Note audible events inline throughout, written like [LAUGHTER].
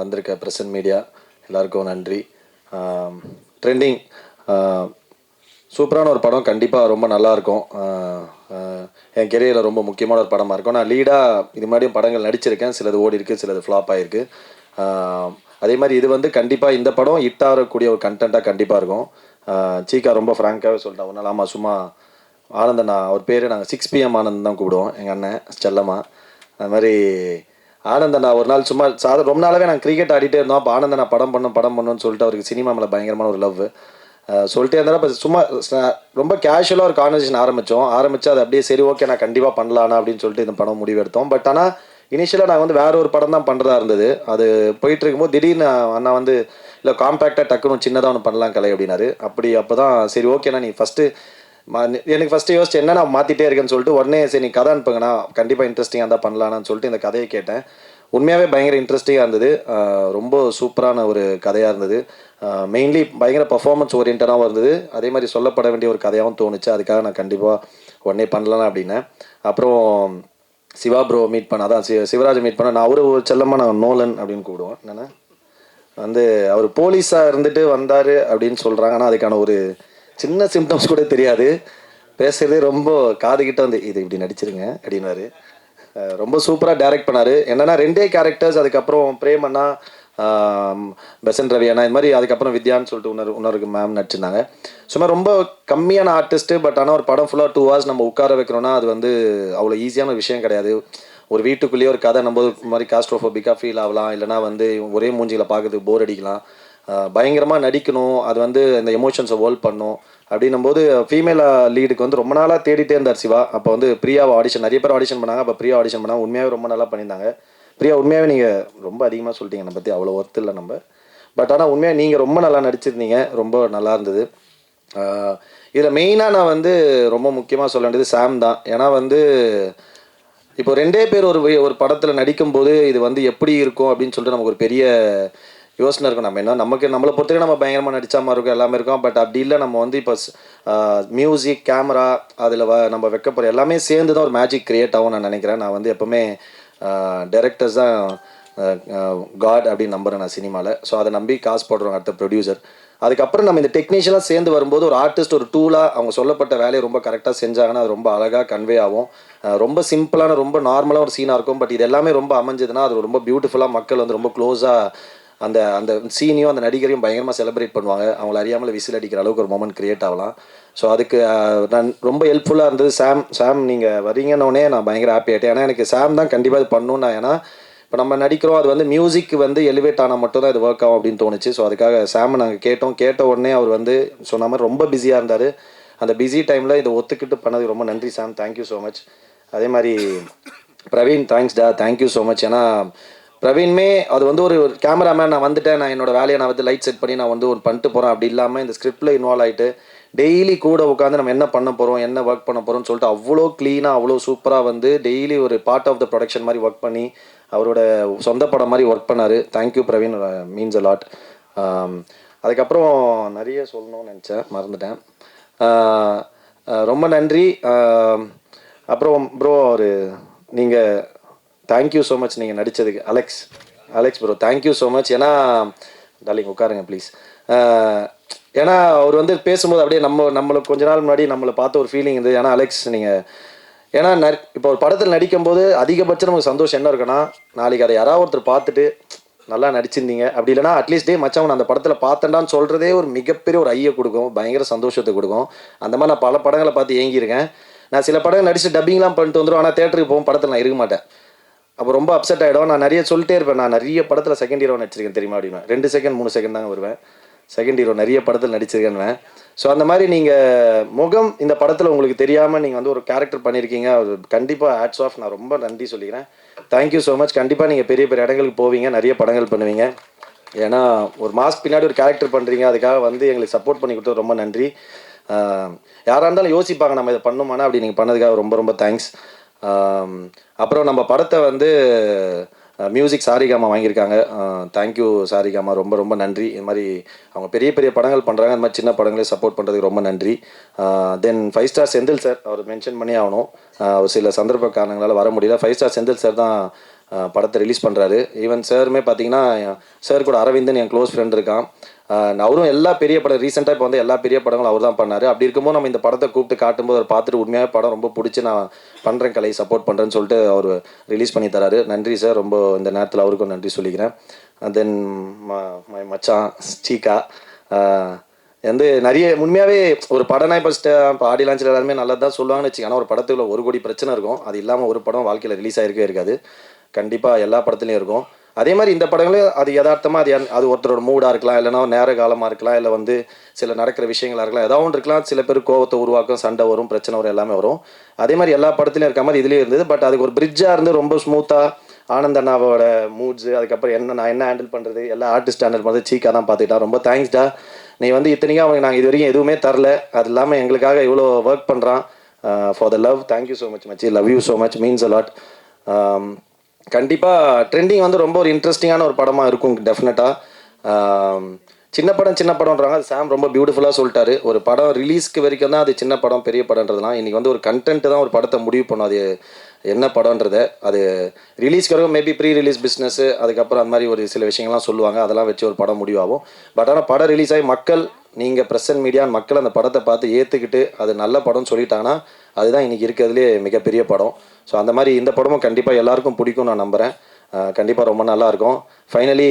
வந்திருக்க present media எல்லாருக்கும் நன்றி. ட்ரெண்டிங் சூப்பரான ஒரு படம் கண்டிப்பாக ரொம்ப நல்லாயிருக்கும். என் கெரியரில் ரொம்ப முக்கியமான ஒரு படமாக இருக்கும். நான் லீடாக இது மாதிரியும் படங்கள் நடிச்சிருக்கேன். சிலது ஓடி இருக்குது சிலது ஃப்ளாப் ஆகிருக்கு அதே மாதிரி இது வந்து கண்டிப்பாக இந்த படம் ஹிட் ஆகக்கூடிய ஒரு கண்டென்ட்டாக கண்டிப்பாக இருக்கும். சீக்கா ரொம்ப ஃப்ராங்காகவே சொல்லிட்டேன் ஒரு நாள் ஆமாம் சும்மா ஆனந்தண்ணா அவர் பேர் நாங்கள் சிக்ஸ் பிஎம் ஆனந்த் தான் கூப்பிடுவோம் எங்கள் அண்ணன் செல்லம்மா. அது மாதிரி ஆனந்தண்ணா ஒரு நாள் சும்மா சாத ரொம்ப நாளாகவே நாங்கள் கிரிக்கெட் ஆடிட்டே இருந்தோம். அப்போ ஆனந்தண்ணா படம் பண்ணும் படம் பண்ணணும்னு சொல்லிட்டு அவருக்கு சினிமா மேலே பயங்கரமான ஒரு லவ் சொல்லிட்டே இருந்தாலும் இப்போ சும்மா ரொம்ப கேஷுவலாக ஒரு கான்வர்சேஷன் ஆரம்பித்தோம் ஆரம்பித்து அது அப்படியே சரி ஓகே நான் கண்டிப்பாக பண்ணலானா அப்படின்னு சொல்லிட்டு இந்த படம் முடிவெடுத்தோம். பட் ஆனால் இனிஷியலாக நான் வந்து வேற ஒரு படம் தான் பண்ணுறதா இருந்தது. அது போயிட்டு இருக்கும்போது திடீர்னு அண்ணா வந்து இல்லை காம்பேக்டாக டக்குன்னு சின்னதாக ஒன்று பண்ணலாம் கலை அப்படின்னாரு. அப்படி அப்போ தான் சரி ஓகேண்ணா நீ ஃபஸ்ட்டு எனக்கு ஃபஸ்ட்டு யோசிச்சு என்ன நான் மாற்றிட்டே இருக்கேன்னு சொல்லிட்டு உடனே சரி நீ கதை அனுப்புங்கண்ணா கண்டிப்பாக இன்ட்ரெஸ்டிங்காக தான் பண்ணலான்னு சொல்லிட்டு இந்த கதையை கேட்டேன். உண்மையாகவே பயங்கர இன்ட்ரெஸ்டிங்காக இருந்தது. ரொம்ப சூப்பரான ஒரு கதையாக இருந்தது. மெயின்லி பயங்கர பர்ஃபார்மன்ஸ் ஓரியன்டாகவும் இருந்தது. அதே மாதிரி சொல்லப்பட வேண்டிய ஒரு கதையாகவும் தோணுச்சு. அதுக்காக நான் கண்டிப்பாக உடனே பண்ணலாம் அப்படின்னேன். அப்புறம் சிவா ப்ரோ மீட் பண்ண அதான் சி- மீட் பண்ண நான் அவரு ஒரு செல்லமாக நான் நோலன் அப்படின்னு கூப்பிடுவேன் என்னென்ன வந்து அவர் போலீஸாக இருந்துட்டு வந்தார் அப்படின்னு சொல்கிறாங்க ஆனால் அதுக்கான ஒரு சின்ன சிம்டம்ஸ் கூட தெரியாது. பேசுறதே ரொம்ப காது கிட்ட வந்து இது இப்படி நடிச்சிருங்க அப்படின்னாரு. ரொம்ப சூப்பராக டைரக்ட் பண்ணார். என்னன்னா ரெண்டே கேரக்டர்ஸ் அதுக்கப்புறம் பிரேம் அண்ணா பெசன் ரவி அண்ணா இது மாதிரி அதுக்கப்புறம் வித்யான்னு சொல்லிட்டு இன்னொரு இன்னொரு மேம் நடிச்சிருந்தாங்க. சும்மா ரொம்ப கம்மியான ஆர்டிஸ்ட்டு பட் ஆனால் ஒரு படம் ஃபுல்லாக டூ ஹவர்ஸ் நம்ம உட்கார வைக்கிறோம்னா அது வந்து அவ்வளோ ஈஸியான விஷயம் கிடையாது. ஒரு வீட்டுக்குள்ளேயே ஒரு கதை நம்ம மாதிரி காஸ்ட்ரோஃபோபிக்காக ஃபீல் ஆகலாம். இல்லைனா வந்து ஒரே மூஞ்சியில் பார்க்குறதுக்கு போர் அடிக்கலாம். பயங்கரமாக நடிக்கணும். அது வந்து அந்த எமோஷன்ஸை ஹோல்ட் பண்ணும். அப்படின்னும் போது ஃபீமேல் லீடுக்கு வந்து ரொம்ப நாளாக தேடிட்டே இருந்தார் சிவா. அப்போ வந்து பிரியாவை ஆடிஷன் நிறைய பேர் ஆடிஷன் பண்ணாங்க. அப்போ பிரியா ஆடிஷன் பண்ணாங்க. உண்மையாகவே ரொம்ப நல்லா பண்ணியிருந்தாங்க. பிரியா உண்மையாகவே நீங்கள் ரொம்ப அதிகமாக சொல்லிட்டீங்க என்னை பற்றி அவ்வளோ ஒர்த்து இல்லை நம்ம. பட் ஆனால் உண்மையாக நீங்கள் ரொம்ப நல்லா நடிச்சிருந்தீங்க. ரொம்ப நல்லா இருந்தது. இதில் மெயினாக நான் வந்து ரொம்ப முக்கியமாக சொல்ல வேண்டியது சாம் தான். ஏன்னா வந்து இப்போ ரெண்டே பேர் ஒரு ஒரு படத்தில் நடிக்கும்போது இது வந்து எப்படி இருக்கும் அப்படின்னு சொல்லிட்டு நமக்கு ஒரு பெரிய யோசனை இருக்கும். நம்ம என்ன நமக்கு நம்மளை பொறுத்தவரைக்கும் நம்ம பயங்கரமாக நடிச்ச மாதிரி இருக்கும் எல்லாமே இருக்கும். பட் அப்படி இல்லை நம்ம வந்து இப்போ மியூசிக் கேமரா அதில் வ நம்ம வைக்க போகிற எல்லாமே சேர்ந்து தான் ஒரு மேஜிக் க்ரியேட் ஆகும் நான் நினைக்கிறேன். நான் வந்து எப்போவுமே டேரக்டர்ஸ் தான் காட் அப்படின்னு நம்புகிறேன் நான் சினிமாவில் ஸோ அதை நம்பி காசு போடுறோம் அடுத்த ப்ரொடியூசர் அதுக்கப்புறம் நம்ம இந்த டெக்னீஷியனாக சேர்ந்து வரும்போது ஒரு ஆர்டிஸ்ட் ஒரு டூலாக அவங்க சொல்லப்பட்ட வேலையை ரொம்ப கரெக்டாக செஞ்சாங்கன்னா அது ரொம்ப அழகாக கன்வே ஆகும். ரொம்ப சிம்பிளான ரொம்ப நார்மலாக ஒரு சீனாக இருக்கும். பட் இது எல்லாமே ரொம்ப அமைஞ்சதுன்னா அது ரொம்ப பியூட்டிஃபுல்லாக மக்கள் வந்து ரொம்ப க்ளோஸாக அந்த அந்த சீனையும் அந்த நடிகரையும் பயங்கரமாக செலிப்ரேட் பண்ணுவாங்க. அவங்கள அறியாமல் விசில் அடிக்கிற அளவுக்கு ஒரு மொமெண்ட் கிரியேட் ஆகலாம். ஸோ அதுக்கு நான் ரொம்ப ஹெல்ப்ஃபுல்லாக இருந்தது. சாம் சாம் நீங்கள் வரீங்கன்னொடனே நான் பயங்கர ஹாப்பி ஆகிட்டேன் ஏன்னா எனக்கு சாம் தான் கண்டிப்பாக இது பண்ணணும் நான். ஏன்னா இப்போ நம்ம நடிக்கிறோம் அது வந்து மியூசிக் வந்து எலிவேட் ஆனால் மட்டும் தான் இது ஒர்க் ஆகும் அப்படின்னு தோணுச்சு. ஸோ அதுக்காக சாம் நாங்கள் கேட்டோம். கேட்ட உடனே அவர் வந்து சொன்ன மாதிரி ரொம்ப பிஸியாக இருந்தார். அந்த பிஸி டைமில் இதை ஒத்துக்கிட்டு பண்ணதுக்கு ரொம்ப நன்றி சாம் தேங்க்யூ ஸோ மச் அதே மாதிரி பிரவீன் தேங்க்ஸ் டா. தேங்க்யூ ஸோ மச் ஏன்னா பிரவீன்மே அது வந்து ஒரு கேமராமேன் நான் வந்துட்டேன். நான் என்னோட வேலையை நான் வந்து லைட் செட் பண்ணி நான் வந்து ஒரு பண்ணிட்டு போகிறேன் அப்படி இல்லாமல் இந்த ஸ்கிரிப்டில் இன்வால்வ் ஆகிட்டு டெய்லி கூட உட்காந்து நம்ம என்ன பண்ண போகிறோம் என்ன ஒர்க் பண்ண போகிறோம்னு சொல்லிட்டு அவ்வளோ க்ளீனாக அவ்வளோ சூப்பராக வந்து டெய்லி ஒரு பார்ட் ஆஃப் த ப்ரொடக்ஷன் மாதிரி ஒர்க் பண்ணி அவரோட சொந்த படம் மாதிரி ஒர்க் பண்ணார். Thank you Praveen. Means a lot அதுக்கப்புறம் நிறைய சொல்லணும்னு நினச்சேன். மறந்துட்டேன். ரொம்ப நன்றி. அப்புறம் ப்ரோ ஒரு நீங்கள் தேங்க்யூ ஸோ மச் நீங்கள் நடித்ததுக்கு Alex Alex bro thank you so much ஏன்னா டார்லிங் உட்காருங்க ப்ளீஸ் ஏன்னா அவர் வந்து பேசும்போது அப்படியே நம்ம நம்மளை கொஞ்ச நாள் முன்னாடி நம்மளை பார்த்த ஒரு ஃபீலிங் இருந்தது ஏன்னா அலெக்ஸ் நீங்கள் ஏன்னா ந இப்போ ஒரு படத்தில் நடிக்கும்போது அதிகபட்சம் நமக்கு சந்தோஷம் என்ன இருக்குன்னா நாளைக்கு அதை யாராவது ஒருத்தர் பார்த்துட்டு நல்லா நடிச்சிருந்தீங்க. அப்படி இல்லைனா அட்லீஸ்ட் டே மச்சான் அந்த படத்தில் பார்த்தேன்டான்னு சொல்கிறதே ஒரு மிகப்பெரிய ஒரு ஐயை கொடுக்கும். பயங்கர சந்தோஷத்தை கொடுக்கும். அந்த மாதிரி நான் பல படங்களை பார்த்து ஏங்கியிருக்கேன். நான் சில படங்கள் நடிச்சு டப்பிங்லாம் பண்ணிட்டு வந்துடும் ஆனால் தேட்டருக்கு போகும் படத்தில் நான் இருக்க மாட்டேன். அப்போ ரொம்ப அப்செட் ஆகிடும் நான் நிறைய சொல்லிட்டே இருப்பேன். நான் நிறைய படத்தில் செகண்ட் ஹீரோ நடிச்சிருக்கேன் தெரியுமா அப்படின்னு ரெண்டு செகண்ட் மூணு செகண்ட் தாங்க வருவேன். செகண்ட் ஹீரோ நிறைய படத்தில் நடிச்சிருக்கேன்னு ஸோ அந்த மாதிரி நீங்கள் முகம் இந்த படத்தில் உங்களுக்கு தெரியாமல் நீங்கள் வந்து ஒரு கேரக்டர் பண்ணியிருக்கீங்க அது கண்டிப்பாக ஆட்ஸ் ஆஃப் நான் ரொம்ப நன்றி சொல்லிக்கிறேன். தேங்க்யூ ஸோ மச் கண்டிப்பாக நீங்கள் பெரிய பெரிய இடங்களுக்கு போவீங்க. நிறைய படங்கள் பண்ணுவீங்க. ஏன்னா ஒரு மாஸ்க் பின்னாடி ஒரு கேரக்டர் பண்ணுறீங்க அதுக்காக வந்து எங்களுக்கு சப்போர்ட் பண்ணி கொடுத்தது ரொம்ப நன்றி. யாராக இருந்தாலும் யோசிப்பாங்க. நம்ம இதை பண்ணுமானா அப்படி நீங்கள் பண்ணதுக்காக ரொம்ப ரொம்ப தேங்க்ஸ் அப்புறம் நம்ம படத்தை வந்து மியூசிக் சாரிகாமா வாங்கியிருக்காங்க. தேங்க்யூ சாரிகாமா ரொம்ப ரொம்ப நன்றி. இது மாதிரி அவங்க பெரிய பெரிய படங்கள் பண்ணுறாங்க இந்த மாதிரி சின்ன படங்களே சப்போர்ட் பண்ணுறதுக்கு ரொம்ப நன்றி. Then five star Senthil sir அவர் மென்ஷன் பண்ணி ஆகணும். ஒரு சில சந்தர்ப்ப காரணங்களால் வர முடியல. ஃபைவ் ஸ்டார் செந்தில் சார் தான் படத்தை ரிலீஸ் பண்ணுறாரு ஈவன் சாருமே பார்த்தீங்கன்னா சார் கூட அரவிந்தன் என் க்ளோஸ் ஃப்ரெண்ட் இருக்கான். அவரும் எல்லா பெரிய படம் ரீசெண்டாக இப்போ வந்து எல்லா பெரிய படங்களும் அவர் தான் பண்ணார். அப்படி இருக்கும்போது நம்ம இந்த படத்தை கூப்பிட்டு காட்டும்போது அவர் பார்த்துட்டு உண்மையாக படம் ரொம்ப பிடிச்சி நான் பண்ணுறேன் கலை சப்போர்ட் பண்ணுறேன்னு சொல்லிட்டு அவர் ரிலீஸ் பண்ணி தராரு. நன்றி சார் ரொம்ப இந்த நேரத்தில் அவருக்கும் நன்றி சொல்லிக்கிறேன். தென் மை மச்சான் சீகா வந்து நிறைய உண்மையாகவே ஒரு படம்னா இப்போ இப்போ ஆடி லான்ச்சில் எல்லாருமே நல்லது தான் சொல்லுவாங்கன்னு வச்சுக்கோங்க. ஆனால் ஒரு படத்துக்குள்ள ஒரு கோடி பிரச்சனை இருக்கும். அது இல்லாமல் ஒரு படம் வாழ்க்கையில் ரிலீஸ் ஆகிருக்கவே இருக்காது. கண்டிப்பாக எல்லா படத்துலையும் இருக்கும். அதே மாதிரி இந்த படங்களும் அது யதார்த்தமாக அது அது ஒருத்தரோட மூடாக இருக்கலாம் இல்லைனா நேர காலமாக இருக்கலாம் இல்லை வந்து சில நடக்கிற விஷயங்களாக இருக்கலாம் ஏதாவது ஒன்று இருக்கலாம். சில பேர் கோவத்தை உருவாக்கும் சண்டை வரும் பிரச்சனை வரும் எல்லாமே வரும். அதே மாதிரி எல்லா படத்துலையும் இருக்க மாதிரி இதுலேயும் இருந்தது. பட் அதுக்கு ஒரு பிரிட்ஜாக இருந்து ரொம்ப ஸ்மூத்தாக ஆனந்த் அண்ணாவோட மூட்ஸு அதுக்கப்புறம் என்ன நான் என்ன ஹேண்டில் பண்ணுறது எல்லா ஆர்டிஸ்ட் ஹேண்டில் பண்ணுறது சீக்காக தான் பார்த்துக்கிட்டா. ரொம்ப தேங்க்ஸ்டா நீ வந்து இத்தனைக்கும் அவங்க நாங்கள் இது வரைக்கும் எதுவுமே தரல. அது இல்லாமல் எங்களுக்காக இவ்வளோ ஒர்க் பண்ணுறான் for the love thank you so much மச்சி. Love you so much means a lot கண்டிப்பாக ட்ரெண்டிங் வந்து ரொம்ப ஒரு இன்ட்ரெஸ்டிங்கான ஒரு படமாக இருக்கும் டெஃபினட்டாக சின்ன படம் சின்ன படம்ன்றாங்க. அது சாம் ரொம்ப பியூட்டிஃபுல்லாக சொல்லிட்டாரு. ஒரு படம் ரிலீஸ்க்கு வரைக்கும் தான் அது சின்ன படம் பெரிய படம்ன்றதுலாம். இன்றைக்கி வந்து ஒரு கண்டென்ட் தான் ஒரு படத்தை முடிவு பண்ணும். அது என்ன படம்ன்றத அது ரிலீஸ்க்கு வரைக்கும் மேபி ப்ரீ ரிலீஸ் பிஸ்னஸ் அதுக்கப்புறம் அந்த மாதிரி ஒரு சில விஷயங்கள்லாம் சொல்லுவாங்க. அதெல்லாம் வச்சு ஒரு படம் முடிவாகும். பட் ஆனால் படம் ரிலீஸ் ஆகி மக்கள் நீங்கள் ப்ரெஸ் அண்ட் மீடியா மக்கள் அந்த படத்தை பார்த்து ஏற்றுக்கிட்டு அது நல்ல படம்னு சொல்லிட்டாங்கன்னா அதுதான் இன்றைக்கி இருக்கிறதுலே மிகப்பெரிய படம். ஸோ அந்த மாதிரி இந்த படமும் கண்டிப்பாக எல்லாருக்கும் பிடிக்கும் நான் நம்புகிறேன் கண்டிப்பாக ரொம்ப நல்லாயிருக்கும். ஃபைனலி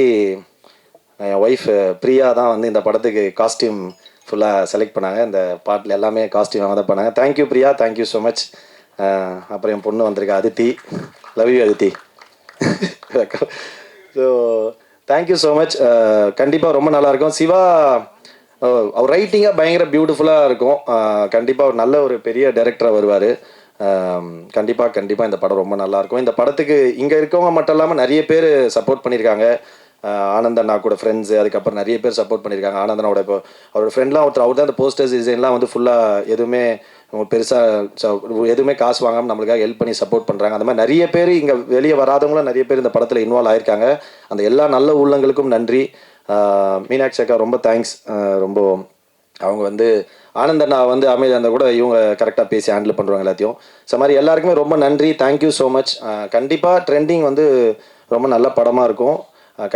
என் ஒய்ஃப் பிரியா தான் வந்து இந்த படத்துக்கு காஸ்டியூம் ஃபுல்லாக செலக்ட் பண்ணாங்க. இந்த பாட்டில் எல்லாமே காஸ்டியூம் அவங்க தான் பண்ணாங்க. Thank you Priya. Thank you so much அப்புறம் என் பொண்ணு வந்திருக்கா Aditi. Love you Aditi. So thank you so much கண்டிப்பாக ரொம்ப நல்லாயிருக்கும் சிவா அவர் ரைட்டிங்காக பயங்கர பியூட்டிஃபுல்லாக இருக்கும். கண்டிப்பாக ஒரு நல்ல ஒரு பெரிய டைரக்டராக வருவார். கண்டிப்பாக கண்டிப்பாக இந்த படம் ரொம்ப நல்லாயிருக்கும் இந்த படத்துக்கு இங்கே இருக்கவங்க மட்டும் இல்லாமல் நிறைய பேர் சப்போர்ட் பண்ணியிருக்காங்க. ஆனந்த் அண்ணா கூட ஃப்ரெண்ட்ஸு அதுக்கப்புறம் நிறைய பேர் சப்போர்ட் பண்ணியிருக்காங்க. ஆனந்த் அண்ணாவோட இப்போ அவரோட ஃப்ரெண்ட்லாம் ஒருத்தர் அவர் தான் அந்த போஸ்டர்ஸ் டிசைன்லாம் வந்து ஃபுல்லாக எதுவுமே பெருசாக எதுவுமே காசு வாங்காமல் நம்மளுக்காக ஹெல்ப் பண்ணி சப்போர்ட் பண்ணுறாங்க அந்த மாதிரி நிறைய பேர் இங்கே வெளியே வராதவங்களும் நிறைய பேர் இந்த படத்தில் இன்வால்வ் ஆயிருக்காங்க. அந்த எல்லா நல்ல உள்ளங்களுக்கும் நன்றி. மீனாட்சி அக்கா ரொம்ப தேங்க்ஸ் ரொம்ப அவங்க வந்து ஆனந்த் அண்ணா வந்து அமைதி அந்த கூட இவங்க கரெக்டாக பேசி ஹேண்டில் பண்ணுறாங்க எல்லாத்தையும். ஸோ மாதிரி எல்லாருக்குமே ரொம்ப நன்றி. தேங்க்யூ ஸோ மச் கண்டிப்பாக ட்ரெண்டிங் வந்து ரொம்ப நல்ல படமாக இருக்கும்.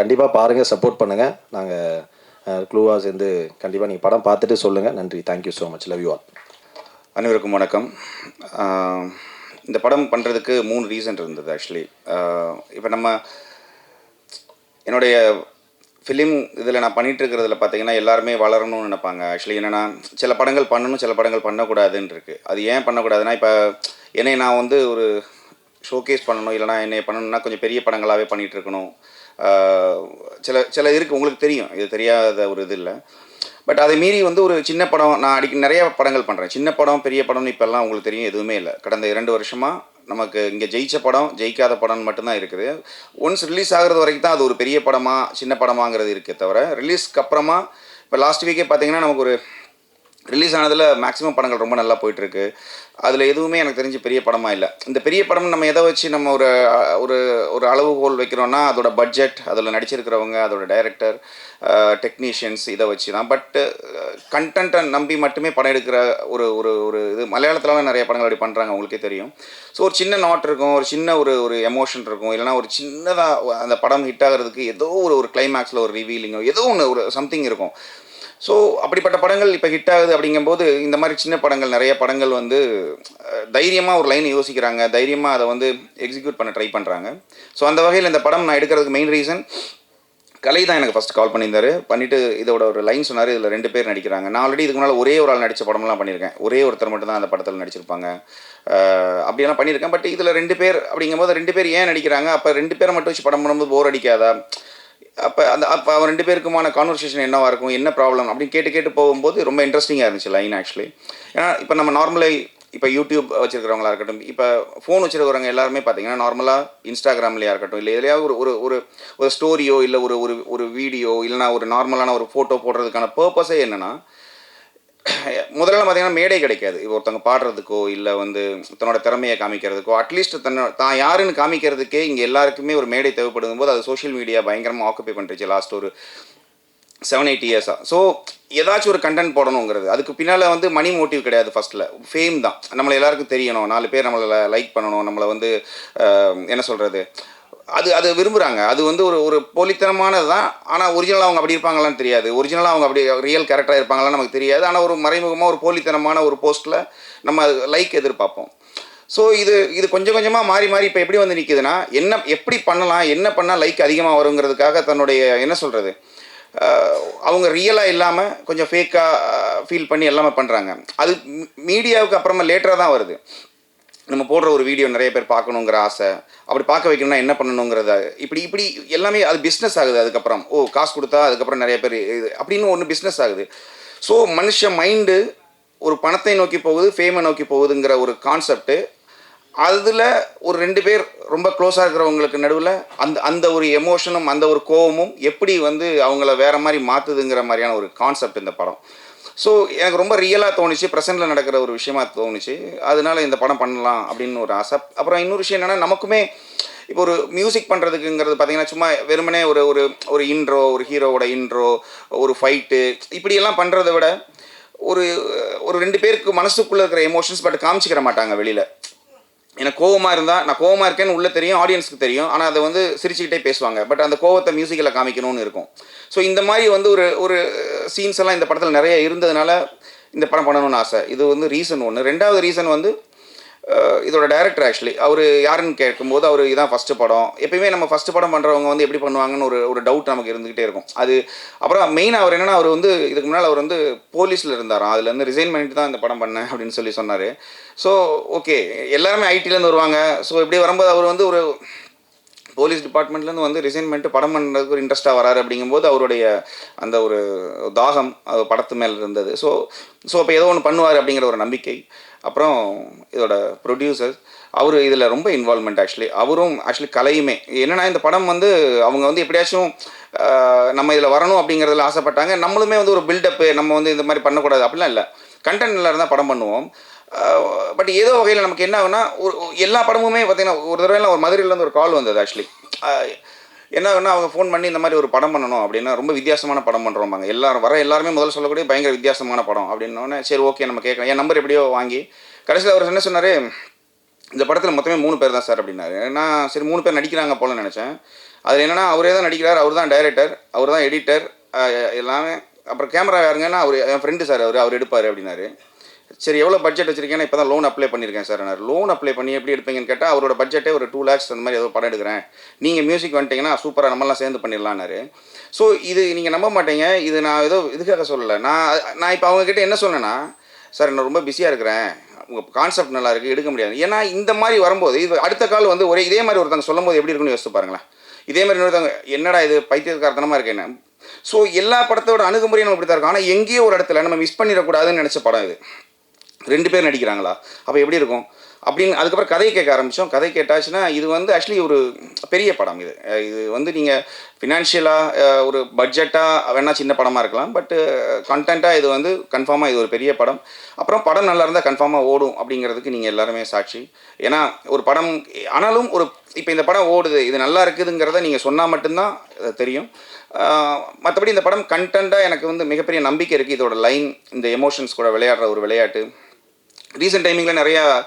கண்டிப்பாக பாருங்கள் சப்போர்ட் பண்ணுங்கள் நாங்கள் க்ளூவாக சேர்ந்து கண்டிப்பாக நீங்கள் படம் பார்த்துட்டு சொல்லுங்கள் நன்றி. Thank you so much love you all அனைவருக்கும் வணக்கம். இந்த படம் பண்ணுறதுக்கு மூணு ரீசன் இருந்தது ஆக்சுவலி இப்போ நம்ம என்னுடைய ஃபிலிம் இதில் நான் பண்ணிகிட்டு இருக்கிறதுல பார்த்தீங்கன்னா எல்லாருமே வளரணும்னு நினைப்பாங்க. ஆக்சுவலி என்னென்னா சில படங்கள் பண்ணணும் சில படங்கள் பண்ணக்கூடாதுன்னு இருக்குது அது ஏன் பண்ணக்கூடாதுன்னா இப்போ என்னை நான் வந்து ஒரு ஷோகேஸ் பண்ணணும் இல்லைனா என்னை பண்ணணும்னா கொஞ்சம் பெரிய படங்களாகவே பண்ணிகிட்டு இருக்கணும் சில சில இருக்குது உங்களுக்கு தெரியும். இது தெரியாத ஒரு இது இல்லை. பட் அதை மீறி வந்து ஒரு சின்ன படம் நான் அடிக்க நிறைய படங்கள் பண்ணுறேன் சின்ன படம் பெரிய படம்னு இப்போல்லாம் உங்களுக்கு தெரியும் எதுவுமே இல்லை. கடந்த இரண்டு வருஷமாக நமக்கு இங்கே ஜெயித்த படம் ஜெயிக்காத படம்னு மட்டும்தான் இருக்குது. ஒன்ஸ் ரிலீஸ் ஆகிறது வரைக்கும் தான் அது ஒரு பெரிய படமாக சின்ன படமாங்கிறது இருக்கே தவிர ரிலீஸ்க்கு அப்புறமா இப்போ லாஸ்ட் வீக்கே பார்த்தீங்கன்னா நமக்கு ஒரு ரிலீஸ் ஆனதில் மேக்ஸிமம் படங்கள் ரொம்ப நல்லா போயிட்டுருக்கு. அதில் எதுவுமே எனக்கு தெரிஞ்சு பெரிய படமாக இல்லை. இந்த பெரிய படம் நம்ம எதை வச்சு நம்ம ஒரு ஒரு ஒரு அளவுகோல் வைக்கிறோன்னா அதோட பட்ஜெட் அதில் நடிச்சிருக்கிறவங்க அதோட டைரக்டர் டெக்னீஷியன்ஸ் இதை வச்சு தான் பட் கண்டென்ட்டை நம்பி மட்டுமே படம் எடுக்கிற ஒரு ஒரு ஒரு இது மலையாளத்துலலாம் நிறைய படங்கள் அப்படி பண்ணுறாங்க உங்களுக்கே தெரியும். ஸோ ஒரு சின்ன நாட் இருக்கும் ஒரு சின்ன ஒரு ஒரு எமோஷன் இருக்கும். இல்லைனா ஒரு சின்னதாக அந்த படம் ஹிட் ஆகிறதுக்கு ஏதோ ஒரு ஒரு கிளைமேக்ஸில் ஒரு ரிவீலிங்கோ ஏதோ ஒன்று ஒரு சம்திங் இருக்கும். ஸோ அப்படிப்பட்ட படங்கள் இப்போ ஹிட் ஆகுது அப்படிங்கும்போது இந்த மாதிரி சின்ன படங்கள் நிறைய படங்கள் வந்து தைரியமாக ஒரு லைன் யோசிக்கிறாங்க. தைரியமாக அதை வந்து எக்ஸிக்யூட் பண்ண ட்ரை பண்ணுறாங்க ஸோ அந்த வகையில் இந்த படம் நான் எடுக்கிறதுக்கு மெயின் ரீசன் கலை தான் எனக்கு ஃபஸ்ட் கால் பண்ணியிருந்தாரு. பண்ணிவிட்டு இதோட ஒரு லைன் சொன்னார் இதில் ரெண்டு பேர் நடிக்கிறாங்க. நான் ஆல்ரெடி இதுக்கு முன்னால் ஒரே ஒரு ஆள் நடித்த படம்லாம் பண்ணியிருக்கேன். ஒரே ஒருத்தர் மட்டும் தான் அந்த படத்தில் நடிச்சிருப்பாங்க. அப்படியெல்லாம் பண்ணியிருக்கேன். பட் இதில் ரெண்டு பேர் அப்படிங்கும்போது ரெண்டு பேர் ஏன் நடிக்கிறாங்க? அப்போ ரெண்டு பேரை மட்டும் வச்சு படம் பண்ணும்போது போர் அடிக்காதா? அப்போ அந்த அப்போ அவன் ரெண்டு பேருக்குமான கான்வர்சேஷன் என்னவாக இருக்கும்? என்ன ப்ராப்ளம் அப்படின்னு கேட்டு கேட்டு போகும்போது ரொம்ப இன்ட்ரெஸ்டிங்காக இருந்துச்சு லைன் ஆக்சுவலி ஏன்னா இப்போ நம்ம நார்மலாக இப்போ யூடியூப் வச்சிருக்கிறவங்களா இருக்கட்டும் இப்போ ஃபோன் வச்சிருக்கிறவங்க எல்லாருமே பார்த்தீங்கன்னா நார்மலாக இன்ஸ்டாகிராம்லையா இருக்கட்டும் இல்லை எதுலையாவது ஒரு ஒரு ஒரு ஒரு ஸ்டோரியோ இல்லை ஒரு ஒரு ஒரு வீடியோ இல்லைனா ஒரு நார்மலான ஒரு ஃபோட்டோ போடுறதுக்கான பர்பஸே என்னென்னா [CLEARS THROAT] முதல்ல பார்த்தீங்கன்னா மேடை கிடைக்காது. இப்போ ஒருத்தவங்க பாடுறதுக்கோ இல்லை வந்து தன்னோட திறமையை காமிக்கிறதுக்கோ அட்லீஸ்ட் தன்னோட தான் யாருன்னு காமிக்கிறதுக்கே இங்கே எல்லாருக்குமே ஒரு மேடை தேவைப்படும் போது அது சோஷியல் மீடியா பயங்கரமாக ஆக்குப்பை பண்ணுறச்சு லாஸ்ட் ஒரு செவன் எயிட் இயர்ஸாக ஸோ ஏதாச்சும் ஒரு கண்டென்ட் போடணுங்கிறது. அதுக்கு பின்னால் வந்து மணி மோட்டிவ் கிடையாது ஃபஸ்ட்டில் ஃபேம் தான். நம்மளை எல்லாருக்கும் தெரியணும். நாலு பேர் நம்மளை லைக் பண்ணணும். நம்மளை வந்து என்ன சொல்கிறது அது அது விரும்புகிறாங்க அது வந்து ஒரு ஒரு போலித்தனமானது தான் ஆனால் ஒரிஜினலாக அவங்க அப்படி இருப்பாங்களான்னு தெரியாது. ஒரிஜினலாக அவங்க அப்படி ரியல் கேரக்டராக இருப்பாங்களான்னு நமக்கு தெரியாது. ஆனால் ஒரு மறைமுகமாக ஒரு போலித்தனமான ஒரு போஸ்ட்டில் நம்ம லைக் எதிர்பார்ப்போம். ஸோ இது இது கொஞ்சம் கொஞ்சமாக மாறி மாறி இப்போ எப்படி வந்து நிற்குதுன்னா என்ன எப்படி பண்ணலாம் என்ன பண்ணால் லைக் அதிகமாக வருங்கிறதுக்காக தன்னுடைய என்ன சொல்கிறது அவங்க ரியலாக இல்லாமல் கொஞ்சம் ஃபேக்காக ஃபீல் பண்ணி எல்லாமே பண்ணுறாங்க அது மீடியாவுக்கு அப்புறமா லேட்டராக தான் வருது. நம்ம போடுற ஒரு வீடியோ நிறைய பேர் பார்க்கணுங்கிற ஆசை. அப்படி பார்க்க வைக்கணும்னா என்ன பண்ணணுங்கிறத இப்படி இப்படி எல்லாமே அது பிஸ்னஸ் ஆகுது அதுக்கப்புறம். ஓ காசு கொடுத்தா அதுக்கப்புறம் நிறைய பேர் இது அப்படின்னு ஒன்று பிஸ்னஸ் ஆகுது. ஸோ மனுஷ மைண்டு ஒரு பணத்தை நோக்கி போகுது ஃபேமை நோக்கி போகுதுங்கிற ஒரு கான்செப்ட்டு அதில் ஒரு ரெண்டு பேர் ரொம்ப க்ளோஸாக இருக்கிறவங்களுக்கு நடுவில் அந்த அந்த ஒரு எமோஷனும் அந்த ஒரு கோவமும் எப்படி வந்து அவங்கள வேற மாதிரி மாற்றுதுங்கிற மாதிரியான ஒரு கான்செப்ட் இந்த படம். ஸோ எனக்கு ரொம்ப ரியலாக தோணுச்சு ப்ரெசென்ட்டில் நடக்கிற ஒரு விஷயமா தோணுச்சு. அதனால இந்த படம் பண்ணலாம் அப்படின்னு ஒரு ஆசை. அப்புறம் இன்னொரு விஷயம் என்னென்னா நமக்குமே இப்போ ஒரு மியூசிக் பண்ணுறதுக்குங்கிறது பார்த்தீங்கன்னா சும்மா வெறுமனே ஒரு ஒரு ஒரு இன்ட்ரோ ஒரு ஹீரோவோட இன்ட்ரோ ஒரு ஃபைட்டு இப்படியெல்லாம் பண்ணுறத விட ஒரு ஒரு ரெண்டு பேருக்கு மனசுக்குள்ளே இருக்கிற எமோஷன்ஸ் பட் காமிச்சிக்கிற மாட்டாங்க வெளியில். எனக்கு கோவமாக இருந்தால் நான் கோவமாக இருக்கேன்னு உள்ளே தெரியும் ஆடியன்ஸ்க்கு தெரியும். ஆனால் அதை வந்து சிரிச்சுக்கிட்டே பேசுவாங்க. பட் அந்த கோவத்தை மியூசிக்கில் காமிக்கணும்னு இருக்கும். ஸோ இந்த மாதிரி வந்து ஒரு ஒரு சீன்ஸ் எல்லாம் இந்த படத்தில் நிறைய இருந்ததுனால இந்த படம் பண்ணணும்னு ஆசை. இது வந்து ரீசன் ஒன்று ரெண்டாவது ரீசன் வந்து இதோட டைரக்டர் ஆக்சுவலி அவர் யாருன்னு கேட்கும்போது அவர் இதான் ஃபஸ்ட்டு படம். எப்பயுமே நம்ம ஃபஸ்ட்டு படம் பண்ணுறவங்க வந்து எப்படி பண்ணுவாங்கன்னு ஒரு ஒரு டவுட் நமக்கு இருந்துகிட்டே இருக்கும். அது அப்புறம் மெயின் அவர் என்னென்னா அவர் வந்து இதுக்கு முன்னால் அவர் வந்து போலீஸில் இருந்தாராம். அதுலேருந்து ரிசைன் பண்ணிட்டு தான் இந்த படம் பண்ணேன் அப்படின்னு சொல்லி சொன்னார். ஸோ ஓகே எல்லாருமே ஐடிலேருந்து வருவாங்க. ஸோ இப்படி வரும்போது அவர் வந்து ஒரு போலீஸ் டிபார்ட்மெண்ட்லேருந்து வந்து ரிசைன் பண்ணிட்டு படம் பண்ணுறதுக்கு ஒரு இன்ட்ரெஸ்ட்டாக வராரு அப்படிங்கும்போது அவருடைய அந்த ஒரு தாகம் அது படத்து மேலே இருந்தது. ஸோ ஸோ அப்போ ஏதோ ஒன்று பண்ணுவார் அப்படிங்கிற ஒரு நம்பிக்கை. அப்புறம் இதோட ப்ரொடியூசர் அவர் இதில் ரொம்ப இன்வால்மெண்ட் ஆக்சுவலி அவரும் ஆக்சுவலி கலையுமே. என்னென்னா இந்த படம் வந்து அவங்க வந்து எப்படியாச்சும் நம்ம இதில் வரணும் அப்படிங்கிறதுல ஆசைப்பட்டாங்க. நம்மளுமே வந்து ஒரு பில்டப்பு நம்ம வந்து இந்த மாதிரி பண்ணக்கூடாது. அப்படிலாம் இல்லை. கண்டென்ட் நல்லா இருந்தால் படம் பண்ணுவோம். பட் ஏதோ வகையில் நமக்கு என்ன ஆகுனா ஒரு எல்லா படமுமே பார்த்தீங்கன்னா ஒரு தடவை ஒரு மதுரையிலேருந்து ஒரு கால் வந்தது ஆக்சுவலி என்ன ஆகுனா அவங்க ஃபோன் பண்ணி இந்த மாதிரி ஒரு படம் பண்ணணும் அப்படின்னா ரொம்ப வித்தியாசமான படம் பண்ணுறோம்பாங்க எல்லாரும் வர எல்லாருமே முதல்ல சொல்லக்கூடிய பயங்கர வித்தியாசமான படம் அப்படின்னோடனே சரி ஓகே நம்ம கேட்கலாம். என் நம்பர் எப்படியோ வாங்கி கடைசியில் அவர் என்ன சொன்னார் இந்த படத்தில் மொத்தமே மூணு பேர் தான் சார் அப்படின்னாரு. நான் சரி மூணு பேர் நடிக்கிறாங்க போல நினச்சேன். அதில் என்னென்னா அவரே தான் நடிக்கிறார் அவர் தான் டைரக்டர் அவர் தான் எடிட்டர் எல்லாமே. அப்புறம் கேமரா யாருங்கன்னா அவர் என் ஃப்ரெண்டு சார் அவர் அவர் எடுப்பார் அப்படின்னாரு. சரி எவ்வளோ பட்ஜெட் வச்சிருக்கேன்னா இப்போ தான் லோன் அப்ளை பண்ணியிருக்கேன் சார் நான் லோன் அப்ளை பண்ணி எப்படி எடுப்பீங்கன்னு கேட்டால் அவரோட பட்ஜெட்டே ஒரு டூ லேக்ஸ் அந்த மாதிரி ஏதோ படம் எடுக்கிறேன். நீங்கள் மியூசிக் வந்துட்டீங்கன்னா சூப்பராக நம்மளாம் சேர்ந்து பண்ணிடலான்னாரு ஸோ இது நீங்கள் நம்ப மாட்டீங்க. இது நான் ஏதோ இதுக்காக சொல்லலை. நான் நான் இப்போ அவங்கக்கிட்ட என்ன சொன்னேன்னா சார் நான் ரொம்ப பிஸியாக இருக்கிறேன். உங்கள் கான்செப்ட் நல்லா இருக்குது எடுக்க முடியாது. ஏன்னா இந்த மாதிரி வரும்போது இது அடுத்த கால் வந்து ஒரே இதே மாதிரி ஒருத்தவங்க சொல்லும்போது எப்படி இருக்குன்னு யோசிச்சு பாருங்களேன். இதே மாதிரி இன்னொருத்தவங்க என்னடா இது? பைத்தியக்காரத்தனமாக இருக்கு என்ன? ஸோ எல்லா படத்தோட அணுகுமுறையும் நம்ம இப்படி தான் இருக்கும். ஆனால் எங்கேயோ ஒரு இடத்துல நம்ம மிஸ் பண்ணிடக்கூடாதுன்னு நினச்ச படம் இது. ரெண்டு பேர் நடிக்கிறாங்களா? அப்போ எப்படி இருக்கும்? அப்படின்னு அதுக்கப்புறம் கதையை கேட்க ஆரம்பித்தோம் கதை கேட்டாச்சுன்னா இது வந்து ஆக்சுவலி ஒரு பெரிய படம் இது. இது வந்து நீங்கள் ஃபினான்ஷியலாக ஒரு பட்ஜெட்டாக வேணால் சின்ன படமாக இருக்கலாம். பட்டு கண்டென்ட்டாக இது வந்து கன்ஃபார்மாக இது ஒரு பெரிய படம். அப்புறம் படம் நல்லா இருந்தால் கன்ஃபார்மாக ஓடும் அப்படிங்கிறதுக்கு நீங்கள் எல்லாருமே சாட்சி. ஏன்னா ஒரு படம் ஆனாலும் ஒரு இப்போ இந்த படம் ஓடுது இது நல்லா இருக்குதுங்கிறத நீங்கள் சொன்னால் மட்டும்தான் தெரியும். மற்றபடி இந்த படம் கண்டென்ட்டாக எனக்கு வந்து மிகப்பெரிய நம்பிக்கை இருக்குது இதோட லைன் இந்த எமோஷன்ஸ் கூட விளையாடுற ஒரு விளையாட்டு. ரீசெண்ட் டைமிங்கில் நிறையா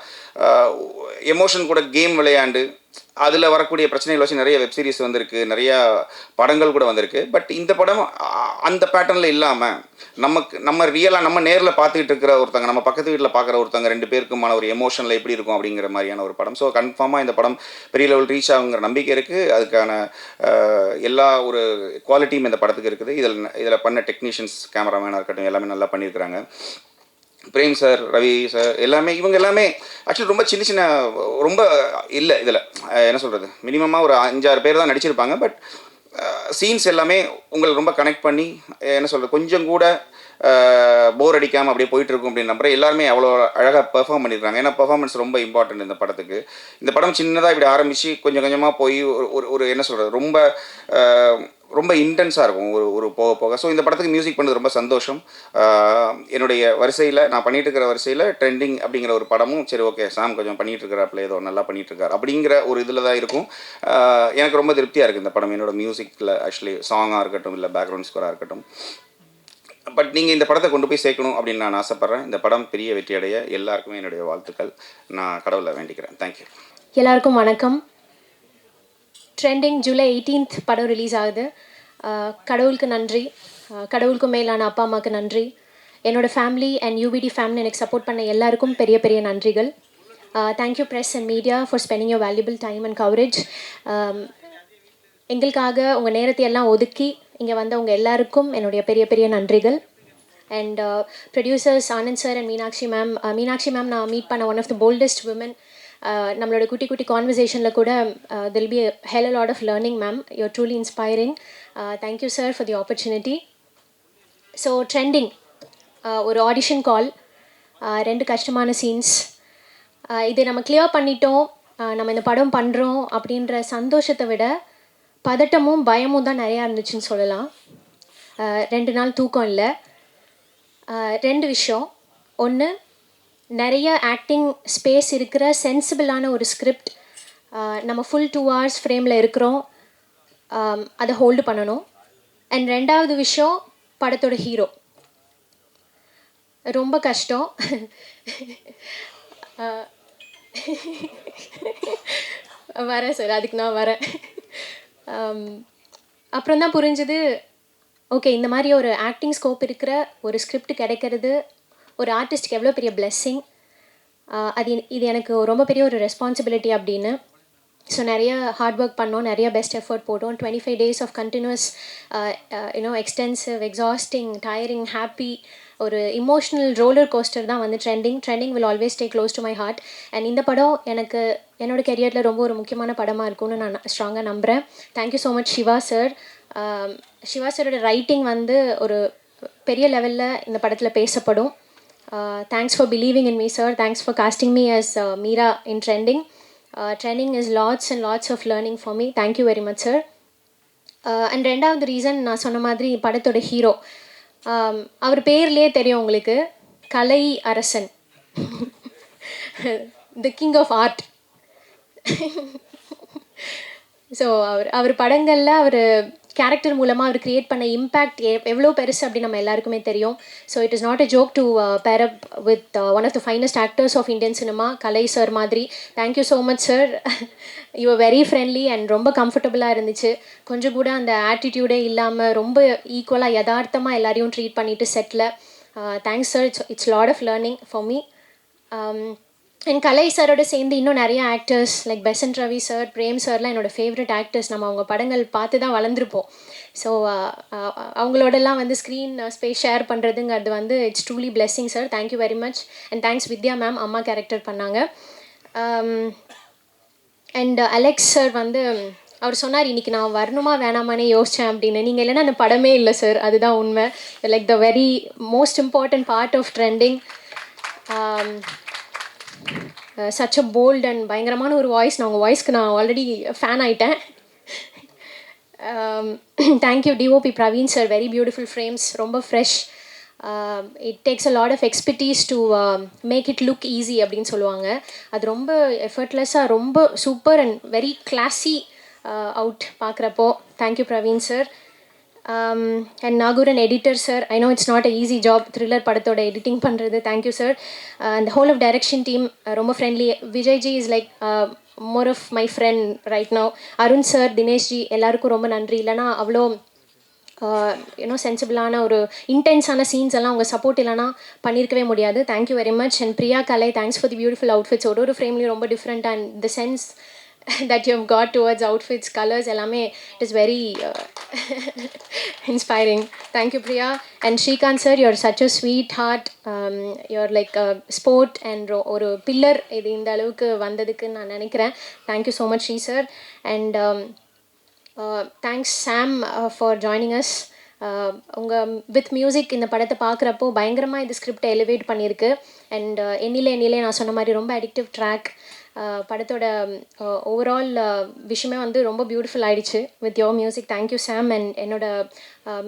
எமோஷன் கூட கேம் விளையாண்டு அதில் வரக்கூடிய பிரச்சனைகள் வச்சு நிறைய வெப் சீரிஸ் வந்திருக்கு நிறையா படங்கள் கூட வந்திருக்கு. பட் இந்த படம் அ- அந்த பேட்டர்னில் இல்லாமல் நமக்கு நம்ம ரியலாக நம்ம நேரில் பார்த்துக்கிட்டு இருக்கிற ஒருத்தங்க நம்ம பக்கத்து வீட்டில் பார்க்குற ஒருத்தங்க ரெண்டு பேருக்குமான ஒரு எமோஷனில் எப்படி இருக்கும் அப்படிங்கிற மாதிரியான ஒரு படம். ஸோ கன்ஃபார்மாக இந்த படம் பெரிய லெவல் ரீச் ஆகுங்கிற நம்பிக்கை இருக்குது அதுக்கான எல்லா ஒரு குவாலிட்டியும் இந்த படத்துக்கு இருக்குது. இதில் இதில் பண்ண டெக்னீஷியன்ஸ் கேமராமேனாக இருக்கட்டும் எல்லாமே நல்லா பண்ணியிருக்கிறாங்க. பிரேம் சார் ரவி சார் எல்லாமே இவங்க எல்லாமே ஆக்சுவலி ரொம்ப சின்ன சின்ன ரொம்ப இல்லை இதில். என்ன சொல்கிறது மினிமமாக ஒரு அஞ்சாறு பேர் தான் நடிச்சிருப்பாங்க பட் சீன்ஸ் எல்லாமே உங்களை ரொம்ப கனெக்ட் பண்ணி என்ன சொல்கிறது கொஞ்சம் கூட போர் அடிக்காமல் அப்படியே போயிட்டுருக்கும் அப்படின்னு நம்புறேன் எல்லாருமே அவ்வளோ அழகாக பெர்ஃபார்ம் பண்ணியிருக்காங்க. ஏன்னா பெர்ஃபார்மன்ஸ் ரொம்ப இம்பார்ட்டன்ட் இந்த படத்துக்கு. இந்த படம் சின்னதாக இப்படி ஆரம்பித்து கொஞ்சம் கொஞ்சமாக போய் ஒரு ஒரு- ஒரு என்ன சொல்கிறது ரொம்ப ரொம்ப இன்டென்ஸாக இருக்கும். ஒரு ஒரு போக போக. ஸோ இந்த படத்துக்கு மியூசிக் பண்ணது ரொம்ப சந்தோஷம். என்னுடைய வரிசையில் நான் பண்ணிகிட்டு இருக்கிற வரிசையில் ட்ரெண்டிங் அப்படிங்கிற ஒரு படமும் சரி ஓகே சாம் கொஞ்சம் பண்ணிகிட்டு இருக்கிறாப்புல ஏதோ நல்லா பண்ணிகிட்டு இருக்கார் அப்படிங்கிற ஒரு இதில் தான் இருக்கும். எனக்கு ரொம்ப திருப்தியாக இருக்குது இந்த படம். என்னோடய மியூசிக்கில் ஆக்சுவலி சாங்காக இருக்கட்டும் இல்லை பேக்ரவுண்ட் ஸ்கோராக இருக்கட்டும். பட் நீங்கள் இந்த படத்தை கொண்டு போய் சேர்க்கணும் அப்படின்னு நான் ஆசைப்பட்றேன். இந்த படம் பெரிய வெற்றி அடைய எல்லாருக்குமே என்னுடைய வாழ்த்துக்கள். நான் கடவுளை வேண்டிக்கிறேன். தேங்க்யூ எல்லாருக்கும் வணக்கம். ட்ரெண்டிங் ஜூலை எயிட்டீன்த் படம் ரிலீஸ் ஆகுது. கடவுளுக்கு நன்றி. கடவுளுக்கு மேலான அப்பா அம்மாவுக்கு நன்றி. என்னோட ஃபேமிலி அண்ட் யூபிடி ஃபேமிலி எனக்கு சப்போர்ட் பண்ண எல்லாருக்கும் பெரிய பெரிய நன்றிகள். Thank you press and media for spending your valuable time and coverage எங்களுக்காக உங்கள் நேரத்தை எல்லாம் ஒதுக்கி இங்கே வந்தவங்க எல்லாருக்கும் என்னுடைய பெரிய பெரிய நன்றிகள். And producers Anand sir and Meenakshi ma'am Meenakshi ma'am நான் மீட் பண்ண one of the boldest woman Uh, நம்மளோட குட்டி குட்டி கான்வர்சேஷனில் கூட till be hell lot of learning ma'am you're truly inspiring thank you sir for the opportunity so Trending ஒரு audition call uh, ரெண்டு கஷ்டமான சீன்ஸ் uh, இது நம்ம கிளியர் பண்ணிட்டோம். நம்ம இந்த படம் பண்ணுறோம் அப்படின்ற சந்தோஷத்தை விட பதட்டமும் பயமும் தான் நிறையா இருந்துச்சுன்னு சொல்லலாம். ரெண்டு நாள் தூக்கம் இல்லை. ரெண்டு விஷயம். ஒன்று நிறைய ஆக்டிங் ஸ்பேஸ் இருக்கிற சென்சிபிளான ஒரு ஸ்கிரிப்ட் நம்ம ஃபுல் டூ ஹவர்ஸ் ஃப்ரேமில் இருக்கிறோம். அதை ஹோல்டு பண்ணணும். அண்ட் ரெண்டாவது விஷயம் படத்தோட ஹீரோ ரொம்ப கஷ்டம். வரேன் சார் அதுக்கு நான் வரேன். அப்புறம் தான் புரிஞ்சுது ஓகே இந்த மாதிரி ஒரு ஆக்டிங் ஸ்கோப் இருக்கிற ஒரு ஸ்கிரிப்ட் கிடைக்கிறது ஒரு ஆர்டிஸ்ட்க்கு எவ்வளோ பெரிய பிளெஸ்ஸிங் அது இது எனக்கு ரொம்ப பெரிய ஒரு ரெஸ்பான்சிபிலிட்டி அப்படின்னு. ஸோ நிறைய ஹார்ட் ஒர்க் பண்ணோம் நிறைய பெஸ்ட் எஃபர்ட் போட்டோம். Twenty five days of continuous you know extensive exhausting tiring happy ஒரு இமோஷனல் ரோலர் கோஸ்டர் தான் வந்து Trending Trending will always stay close to my heart and இந்த படம் எனக்கு என்னோட கெரியரில் ரொம்ப ஒரு முக்கியமான படமாக இருக்கும்னு நான் ஸ்ட்ராங்காக நம்புகிறேன் thank you so much Siva sir Siva சாரோட ரைட்டிங் வந்து ஒரு பெரிய லெவலில் இந்த படத்தில் பேசப்படும். Thanks for believing in me sir thanks for casting me as Meera in Trending Trending is lots and lots of learning for me thank you very much sir and ரெண்டாவது reason நான் சொன்ன மாதிரி படத்தோட ஹீரோ um, அவர் பேர்லேயே தெரியும் உங்களுக்கு. Kalai Arasan. The king of art so அவர் அவர் படங்களில் அவர் கேரக்டர் மூலமாக அவர் கிரியேட் பண்ண இம்பேக்ட் எவ்வளோ பெருசு அப்படின்னு நம்ம எல்லாருக்குமே தெரியும். So it is not a joke to pair up with one of the finest actors of Indian cinema Kalai sir மாதிரி. Thank you so much sir you very friendly and ரொம்ப கம்ஃபர்டபுளாக இருந்துச்சு. கொஞ்சம் கூட அந்த ஆட்டிடியூடே இல்லாமல் ரொம்ப ஈக்குவலாக யதார்த்தமாக எல்லாரையும் ட்ரீட் பண்ணிவிட்டு settle thanks sir it's it's lot of learning for me என் கலை சாரோட சேர்ந்து இன்னும் நிறைய actors like Besant Ravi sir Prem சார்லாம் என்னோட ஃபேவரட் ஆக்டர்ஸ் நம்ம அவங்க படங்கள் பார்த்து தான் வளர்ந்துருப்போம். ஸோ uh, uh, அவங்களோடலாம் வந்து ஸ்க்ரீன் ஸ்பேஸ் uh, ஷேர் பண்ணுறதுங்கிறது வந்து it's truly blessing sir thank you very much and thanks Vidya ma'am அம்மா கேரக்டர் பண்ணாங்க. அண்ட் அலெக்ஸ் சார் வந்து அவர் சொன்னார் இன்னைக்கு நான் வரணுமா வேணாமானே யோசித்தேன் அப்படின்னு. நீங்கள் இல்லைன்னா அந்த படமே இல்லை சார் அதுதான் உண்மை. Like the very most important part of trending such a bold and பயங்கரமான ஒரு வாய்ஸ் நான் உங்கள் வாய்ஸ்க்கு நான் ஆல்ரெடி ஃபேன் ஆயிட்டேன். Thank you DOP Praveen sir very beautiful frames ரொம்ப fresh it takes a lot of expertise to make it look easy அப்படின்னு சொல்லுவாங்க. அது ரொம்ப எஃபர்ட்லெஸ்ஸாக ரொம்ப super and very classy out பார்க்குறப்போ. Thank you Praveen sir and Nagooran editor sir I know it's not a easy job thriller படத்தோட editing பண்ணுறது thank you sir அந்த ஹோல் ஆஃப் டைரக்ஷன் டீம் ரொம்ப friendly Vijayji is like more of my friend right no Arun sir Dineshji எல்லாருக்கும் ரொம்ப நன்றி. இல்லைனா அவ்வளோ you know சென்சிபிளான ஒரு இன்டென்ஸான சீன்ஸ் எல்லாம் அவங்க சப்போர்ட் இல்லைனா பண்ணியிருக்கவே முடியாது. Thank you very much and Priya Kalai thanks for the beautiful outfits ஒரு ஒரு ஃப்ரேம்லேயும் ரொம்ப different and the sense that you have got towards outfits colours எல்லாமே it is very inspiring thank you Priya and Srikanth sir your such a sweet heart your like support and ஒரு pillar இது இந்த அளவுக்கு வந்ததுக்கு நான் நினைக்கிறேன். Thank you so much Sri sir and thanks Sam for joining us உங்கள் with music இந்த படத்தை பார்க்குறப்போ பயங்கரமாக இந்த ஸ்கிரிப்டை எலிவேட் பண்ணியிருக்கு. அண்ட் uh, என்னிலே என்னிலே நான் சொன்ன மாதிரி ரொம்ப அடிக்டிவ் ட்ராக் படத்தோட ஓவரால் விஷயமே வந்து ரொம்ப பியூட்டிஃபுல் ஆயிடுச்சு. With your music thank you Sam and என்னோட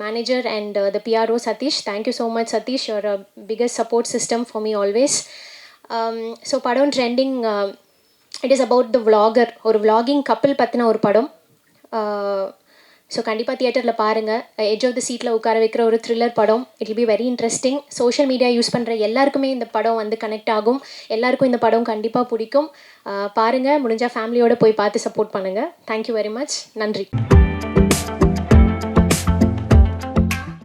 manager and the PRO Satish thank you so much Satish your biggest support system for me always so படம் trending it is about the vlogger ஒரு vlogging couple பற்றின ஒரு படம். So கண்டிப்பாக தியேட்டரில் பாருங்கள் edge of the சீட்டில் உட்கார வைக்கிற ஒரு த்ரில்லர் படம். It be very interesting social media use பண்ணுற எல்லாருக்குமே இந்த படம் வந்து கனெக்ட் ஆகும். எல்லாருக்கும் இந்த படம் கண்டிப்பாக பிடிக்கும். பாருங்கள் முடிஞ்சால் ஃபேமிலியோடு போய் பார்த்து சப்போர்ட் பண்ணுங்கள் தேங்க்யூ வெரி மச் நன்றி.